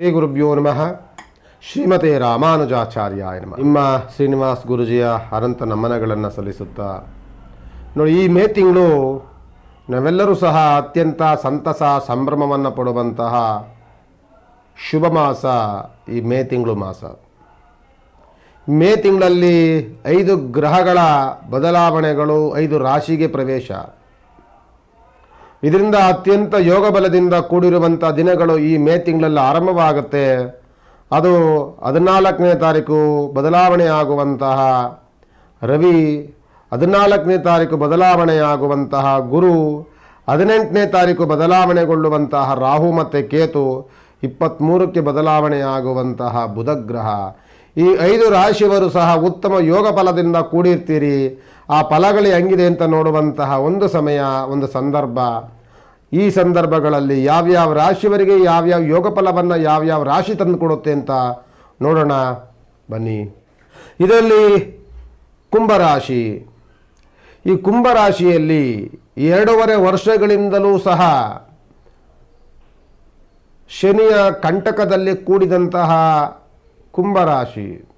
ಶ್ರೀ ಗುರುಭ್ಯೋ ನಮಃ. ಶ್ರೀಮತೆ ರಾಮಾನುಜಾಚಾರ್ಯ ನಮಃ. ನಿಮ್ಮ ಶ್ರೀನಿವಾಸ್ ಗುರುಜಿಯ ಅನಂತ ನಮನಗಳನ್ನು ಸಲ್ಲಿಸುತ್ತಾ. ನೋಡಿ, ಈ ಮೇ ತಿಂಗಳು ನಾವೆಲ್ಲರೂ ಸಹ ಅತ್ಯಂತ ಸಂತಸ ಸಂಭ್ರಮವನ್ನು ಪಡುವಂತಹ ಶುಭ ಮಾಸ ಈ ಮೇ ತಿಂಗಳು ಮಾಸ. ಮೇ ತಿಂಗಳಲ್ಲಿ ಐದು ಗ್ರಹಗಳ ಬದಲಾವಣೆಗಳು, ಐದು ರಾಶಿಗೆ ಪ್ರವೇಶ. ಇದರಿಂದ ಅತ್ಯಂತ ಯೋಗ ಬಲದಿಂದ ಕೂಡಿರುವಂಥ ದಿನಗಳು ಈ ಮೇ ತಿಂಗಳಲ್ಲಿ ಆರಂಭವಾಗುತ್ತೆ. ಅದು ಹದಿನಾಲ್ಕನೇ ತಾರೀಕು ಬದಲಾವಣೆಯಾಗುವಂತಹ ರವಿ, ಹದಿನಾಲ್ಕನೇ ತಾರೀಕು ಬದಲಾವಣೆಯಾಗುವಂತಹ ಗುರು, ಹದಿನೆಂಟನೇ ತಾರೀಕು ಬದಲಾವಣೆಗೊಳ್ಳುವಂತಹ ರಾಹು ಮತ್ತು ಕೇತು ಇಪ್ಪತ್ತ್ಮೂರಕ್ಕೆ ಬದಲಾವಣೆಯಾಗುವಂತಹ ಬುಧಗ್ರಹ. ಈ ಐದು ರಾಶಿಯವರು ಸಹ ಉತ್ತಮ ಯೋಗ ಫಲದಿಂದ ಕೂಡಿರ್ತೀರಿ. ಆ ಫಲಗಳು ಹೆಂಗಿದೆ ಅಂತ ನೋಡುವಂತಹ ಒಂದು ಸಮಯ, ಒಂದು ಸಂದರ್ಭ. ಈ ಸಂದರ್ಭಗಳಲ್ಲಿ ಯಾವ್ಯಾವ ರಾಶಿಯವರಿಗೆ ಯಾವ್ಯಾವ ಯೋಗ ಫಲವನ್ನು ಯಾವ್ಯಾವ ರಾಶಿ ತಂದು ಕೊಡುತ್ತೆ ಅಂತ ನೋಡೋಣ. ಬನ್ನಿ. ಇದರಲ್ಲಿ ಕುಂಭರಾಶಿ ಈ ಕುಂಭರಾಶಿಯಲ್ಲಿ ಎರಡೂವರೆ ವರ್ಷಗಳಿಂದಲೂ ಸಹ ಶನಿಯ ಕಂಟಕದಲ್ಲಿ ಕೂಡಿದಂತಹ ಕುಂಭರಾಶಿ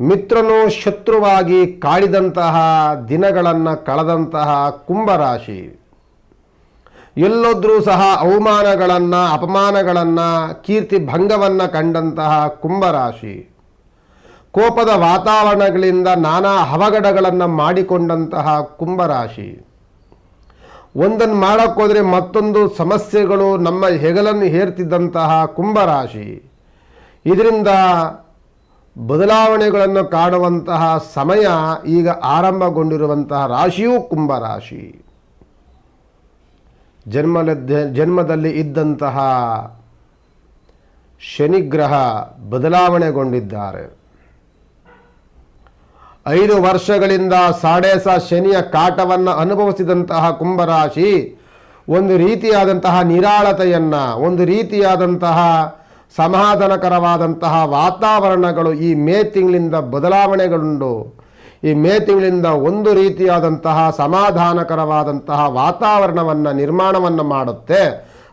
ಮಿತ್ರನು ಶತ್ರುವಾಗಿ ಕಾಡಿದಂತಹ ದಿನಗಳನ್ನು ಕಳೆದಂತಹ ಕುಂಭರಾಶಿ ಎಲ್ಲೋದ್ರೂ ಸಹ ಅವಮಾನಗಳನ್ನು, ಅಪಮಾನಗಳನ್ನು, ಕೀರ್ತಿ ಭಂಗವನ್ನು ಕಂಡಂತಹ ಕುಂಭರಾಶಿ. ಕೋಪದ ವಾತಾವರಣಗಳಿಂದ ನಾನಾ ಅವಘಡಗಳನ್ನು ಮಾಡಿಕೊಂಡಂತಹ ಕುಂಭರಾಶಿ. ಒಂದನ್ನು ಮಾಡೋಕ್ಕೋದ್ರೆ ಮತ್ತೊಂದು ಸಮಸ್ಯೆಗಳು ನಮ್ಮ ಹೆಗಲನ್ನು ಹೇರ್ತಿದ್ದಂತಹ ಕುಂಭರಾಶಿ. ಇದರಿಂದ ಬದಲಾವಣೆಗಳನ್ನು ಕಾಣುವಂತಹ ಸಮಯ ಈಗ ಆರಂಭಗೊಂಡಿರುವಂತಹ ರಾಶಿಯೂ ಕುಂಭರಾಶಿ. ಜನ್ಮದ ಜನ್ಮದಲ್ಲಿ ಇದ್ದಂತಹ ಶನಿಗ್ರಹ ಬದಲಾವಣೆಗೊಂಡಿದ್ದಾರೆ. ಐದು ವರ್ಷಗಳಿಂದ ಸಾಡೇಸ ಶನಿಯ ಕಾಟವನ್ನು ಅನುಭವಿಸಿದಂತಹ ಕುಂಭರಾಶಿ ಒಂದು ರೀತಿಯಾದಂತಹ ನಿರಾಳತೆಯನ್ನು, ಒಂದು ರೀತಿಯಾದಂತಹ ಸಮಾಧಾನಕರವಾದಂತಹ ವಾತಾವರಣಗಳು ಈ ಮೇ ತಿಂಗಳಿಂದ ಬದಲಾವಣೆಗೊಂಡು ಈ ಮೇ ತಿಂಗಳಿಂದ ಒಂದು ರೀತಿಯಾದಂತಹ ಸಮಾಧಾನಕರವಾದಂತಹ ವಾತಾವರಣವನ್ನು, ನಿರ್ಮಾಣವನ್ನು ಮಾಡುತ್ತೆ.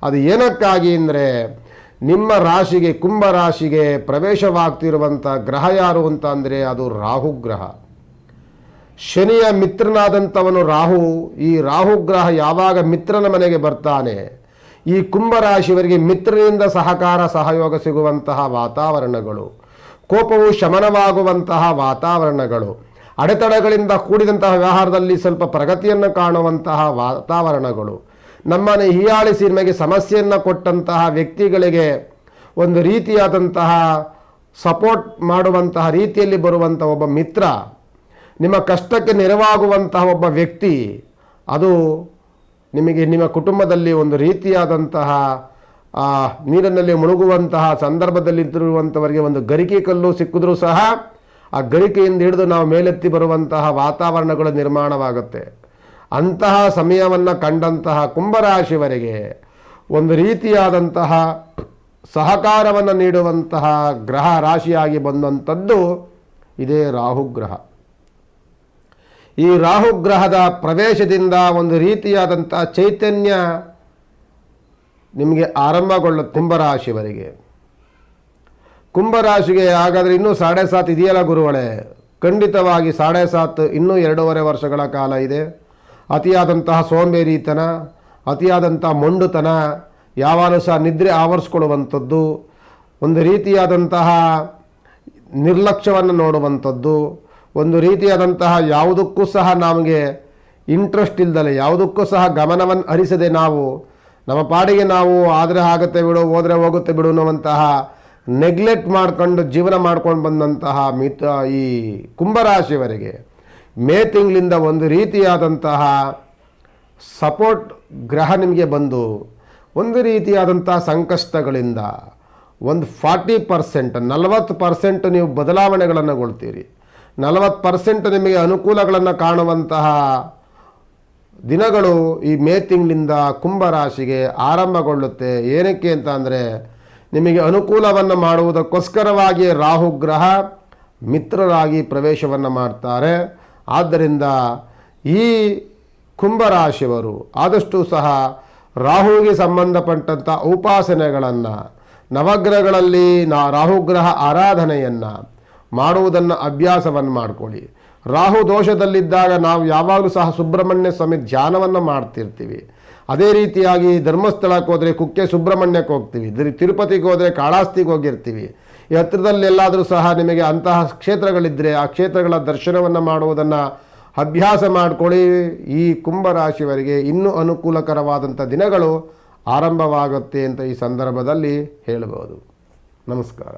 ಅದು ಏನಕ್ಕಾಗಿ ಅಂದರೆ, ನಿಮ್ಮ ರಾಶಿಗೆ, ಕುಂಭ ರಾಶಿಗೆ ಪ್ರವೇಶವಾಗ್ತಿರುವಂಥ ಗ್ರಹ ಯಾರು ಅಂತ ಅಂದರೆ, ಅದು ರಾಹುಗ್ರಹ ಶನಿಯ ಮಿತ್ರನಾದಂಥವನು ರಾಹು, ಈ ರಾಹುಗ್ರಹ ಯಾವಾಗ ಮಿತ್ರನ ಮನೆಗೆ ಬರ್ತಾನೆ, ಈ ಕುಂಭರಾಶಿಯವರಿಗೆ ಮಿತ್ರನಿಂದ ಸಹಕಾರ, ಸಹಯೋಗ ಸಿಗುವಂತಹ ವಾತಾವರಣಗಳು. ಕೋಪವು ಶಮನವಾಗುವಂತಹ ವಾತಾವರಣಗಳು. ಅಡೆತಡೆಗಳಿಂದ ಕೂಡಿದಂತಹ ವ್ಯವಹಾರದಲ್ಲಿ ಸ್ವಲ್ಪ ಪ್ರಗತಿಯನ್ನು ಕಾಣುವಂತಹ ವಾತಾವರಣಗಳು. ನಮ್ಮನ್ನು ಹೀಯಾಳಿಸಿ ನಮಗೆ ಸಮಸ್ಯೆಯನ್ನು ಕೊಟ್ಟಂತಹ ವ್ಯಕ್ತಿಗಳಿಗೆ ಒಂದು ರೀತಿಯಾದಂತಹ ಸಪೋರ್ಟ್ ಮಾಡುವಂತಹ ರೀತಿಯಲ್ಲಿ ಬರುವಂಥ ಒಬ್ಬ ಮಿತ್ರ, ನಿಮ್ಮ ಕಷ್ಟಕ್ಕೆ ನೆರವಾಗುವಂತಹ ಒಬ್ಬ ವ್ಯಕ್ತಿ, ಅದು ನಿಮಗೆ ನಿಮ್ಮ ಕುಟುಂಬದಲ್ಲಿ ಒಂದು ರೀತಿಯಾದಂತಹ ನೀರಿನಲ್ಲಿ ಮುಳುಗುವಂತಹ ಸಂದರ್ಭದಲ್ಲಿದ್ದಿರುವಂಥವರಿಗೆ ಒಂದು ಗರಿಕೆ ಕಲ್ಲು ಸಿಕ್ಕಿದ್ರೂ ಸಹ ಆ ಗಳಿಕೆಯಿಂದ ಹಿಡಿದು ನಾವು ಮೇಲೆತ್ತಿ ಬರುವಂತಹ ವಾತಾವರಣಗಳು ನಿರ್ಮಾಣವಾಗುತ್ತೆ. ಅಂತಹ ಸಮಯವನ್ನು ಕಂಡಂತಹ ಕುಂಭರಾಶಿವರಿಗೆ ಒಂದು ರೀತಿಯಾದಂತಹ ಸಹಕಾರವನ್ನು ನೀಡುವಂತಹ ಗ್ರಹ ರಾಶಿಯಾಗಿ ಬಂದಂಥದ್ದು ಇದೇ ರಾಹುಗ್ರಹ ಈ ರಾಹುಗ್ರಹದ ಪ್ರವೇಶದಿಂದ ಒಂದು ರೀತಿಯಾದಂಥ ಚೈತನ್ಯ ನಿಮಗೆ ಆರಂಭಗೊಳ್ಳುತ್ತೆ ಕುಂಭರಾಶಿವರಿಗೆ ಕುಂಭರಾಶಿಗೆ ಹಾಗಾದರೆ ಇನ್ನೂ ಸಾಡೆ ಸಾತ್ ಇದೆಯಲ್ಲ ಗುರುಗಳೇ? ಖಂಡಿತವಾಗಿ ಸಾಡೆ ಸಾತ್ ಇನ್ನೂ ಎರಡೂವರೆ ವರ್ಷಗಳ ಕಾಲ ಇದೆ. ಅತಿಯಾದಂತಹ ಸೋಂಬೇರಿತನ ಅತಿಯಾದಂಥ ಮೊಂಡುತನ, ಯಾವಾಗಲೂ ಸಹ ನಿದ್ರೆ ಆವರಿಸ್ಕೊಳ್ಳುವಂಥದ್ದು, ಒಂದು ರೀತಿಯಾದಂತಹ ನಿರ್ಲಕ್ಷ್ಯವನ್ನು ನೋಡುವಂಥದ್ದು, ಒಂದು ರೀತಿಯಾದಂತಹ ಯಾವುದಕ್ಕೂ ಸಹ ನಮಗೆ ಇಂಟ್ರೆಸ್ಟ್ ಇಲ್ದಲೆ, ಯಾವುದಕ್ಕೂ ಸಹ ಗಮನವನ್ನು ಹರಿಸದೆ ನಾವು ನಮ್ಮ ಪಾಡಿಗೆ ನಾವು ಆದರೆ ಆಗುತ್ತೆ ಬಿಡು, ಹೋದರೆ ಹೋಗುತ್ತೆ ಬಿಡು ಅನ್ನುವಂತಹ ನೆಗ್ಲೆಕ್ಟ್ ಮಾಡ್ಕೊಂಡು ಜೀವನ ಮಾಡ್ಕೊಂಡು ಬಂದಂತಹ ಮಿತ ಈ ಕುಂಭರಾಶಿಯವರಿಗೆ ಮೇ ತಿಂಗಳಿಂದ ಒಂದು ರೀತಿಯಾದಂತಹ ಸಪೋರ್ಟ್ ಗ್ರಹ ನಿಮಗೆ ಬಂದು ಒಂದು ರೀತಿಯಾದಂಥ ಸಂಕಷ್ಟಗಳಿಂದ ಒಂದು ಫಾರ್ಟಿ ಪರ್ಸೆಂಟ್ ನಲವತ್ತು ಪರ್ಸೆಂಟ್ ನೀವು ಬದಲಾವಣೆಗಳನ್ನು ಬದಲಾವಣೆಗಳನ್ನುಗೊಳ್ತೀರಿ ನಲವತ್ತು ಪರ್ಸೆಂಟ್ ನಿಮಗೆ ಅನುಕೂಲಗಳನ್ನು ಕಾಣುವಂತಹ ದಿನಗಳು ಈ ಮೇ ತಿಂಗಳಿಂದ ಕುಂಭರಾಶಿಗೆ ಆರಂಭಗೊಳ್ಳುತ್ತೆ. ಏನಕ್ಕೆ ಅಂತ ಅಂದರೆ ನಿಮಗೆ ಅನುಕೂಲವನ್ನು ಮಾಡುವುದಕ್ಕೋಸ್ಕರವಾಗಿ ರಾಹುಗ್ರಹ ಮಿತ್ರರಾಗಿ ಪ್ರವೇಶವನ್ನು ಮಾಡ್ತಾರೆ. ಆದ್ದರಿಂದ ಈ ಕುಂಭರಾಶಿಯವರು, ಆದಷ್ಟು ಸಹ ರಾಹುವಿಗೆ ಸಂಬಂಧಪಟ್ಟಂಥ ಉಪಾಸನೆಗಳನ್ನು, ನವಗ್ರಹಗಳಲ್ಲಿ ನಾ ರಾಹುಗ್ರಹ ಆರಾಧನೆಯನ್ನು ಮಾಡುವುದನ್ನು ಅಭ್ಯಾಸವನ್ನು ಮಾಡಿಕೊಳ್ಳಿ. ರಾಹು ದೋಷದಲ್ಲಿದ್ದಾಗ ನಾವು ಯಾವಾಗಲೂ ಸಹ ಸುಬ್ರಹ್ಮಣ್ಯ ಸ್ವಾಮಿ ಧ್ಯಾನವನ್ನು ಮಾಡ್ತಿರ್ತೀವಿ. ಅದೇ ರೀತಿಯಾಗಿ ಧರ್ಮಸ್ಥಳಕ್ಕೆ ಹೋದರೆ ಕುಕ್ಕೆ ಸುಬ್ರಹ್ಮಣ್ಯಕ್ಕೆ ಹೋಗ್ತೀವಿ ತಿರು- ತಿರುಪತಿಗೆ ಹೋದರೆ ಕಾಳಾಸ್ತಿಗೆ ಹೋಗಿರ್ತೀವಿ. ಈ ಹತ್ತಿರದಲ್ಲಿ ಎಲ್ಲಾದರೂ ಸಹ ನಿಮಗೆ ಅಂತಹ ಕ್ಷೇತ್ರಗಳಿದ್ದರೆ ಆ ಕ್ಷೇತ್ರಗಳ ದರ್ಶನವನ್ನು ಮಾಡುವುದನ್ನು ಅಭ್ಯಾಸ ಮಾಡಿಕೊಳ್ಳಿ. ಈ ಕುಂಭರಾಶಿಯವರಿಗೆ ಇನ್ನೂ ಅನುಕೂಲಕರವಾದಂಥ ದಿನಗಳು ಆರಂಭವಾಗುತ್ತೆ ಅಂತ ಈ ಸಂದರ್ಭದಲ್ಲಿ ಹೇಳಬಹುದು. ನಮಸ್ಕಾರ.